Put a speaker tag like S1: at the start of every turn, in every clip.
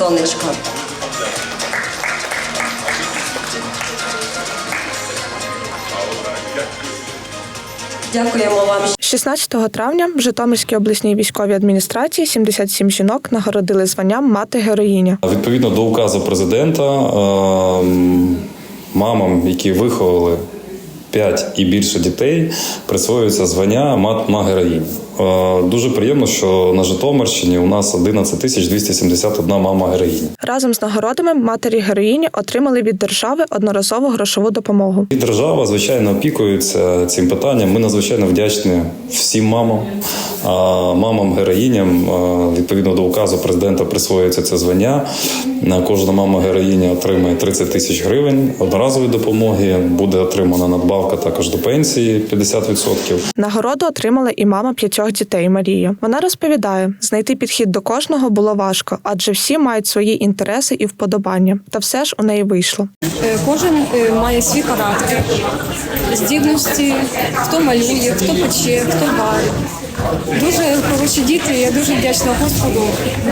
S1: сонечко. Дякуємо вам.
S2: 16 травня в Житомирській обласній військовій адміністрації 77 жінок нагородили званням мати героїня.
S3: Відповідно до указу президента, ем, мамам, які виховали 5 і більше дітей, присвоюється звання мат героїнь. Дуже приємно, що на Житомирщині у нас 11 тисяч 271 мама героїнь.
S2: Разом з нагородами матері героїні отримали від держави одноразову грошову допомогу.
S3: І держава, звичайно, опікується цим питанням. Ми надзвичайно вдячні всім мамам, мамам героїням. е, Відповідно до указу президента присвоюється це звання. Кожна мама героїня отримає 30 тисяч гривень одноразової допомоги. Буде отримана надбавка також до пенсії 50%.
S2: Нагороду отримала і мама п'ятьох дітей Марія. Вона розповідає, знайти підхід до кожного було важко, адже всі мають свої інтереси і вподобання. Та все ж у неї вийшло.
S4: Е, Кожен е, має свій характер, здібності, хто малює, хто пече, хто варить. Дуже хороші діти. Я дуже вдячна Господу,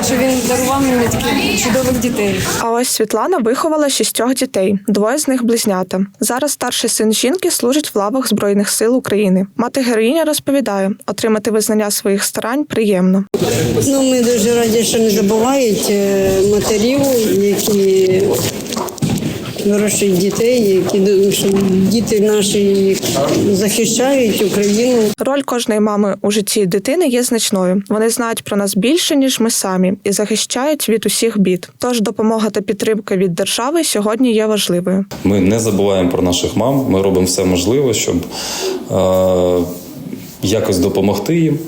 S4: що він дарував мені таких чудових дітей.
S2: А ось Світлана виховала шістьох дітей, двоє з них близнята. Зараз старший син жінки служить в лавах Збройних сил України. Мати героїня розповідає, отримати визнання своїх старань приємно.
S5: Ну, ми дуже раді, що не забувають е, матерів, які вирощують дітей, які що діти наші захищають Україну.
S2: Роль кожної мами у житті дитини є значною. Вони знають про нас більше ніж ми самі і захищають від усіх бід. Тож допомога та підтримка від держави сьогодні є важливою.
S3: Ми не забуваємо про наших мам. Ми робимо все можливе, щоб е, якось допомогти їм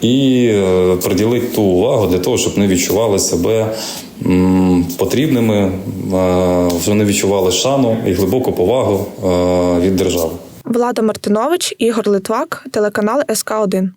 S3: і е, приділити ту увагу для того, щоб вони відчували себе потрібними, е, щоб вони відчували шану і глибоку повагу е, від держави.
S2: Влада Мартинович, Ігор Литвак, телеканал СК 1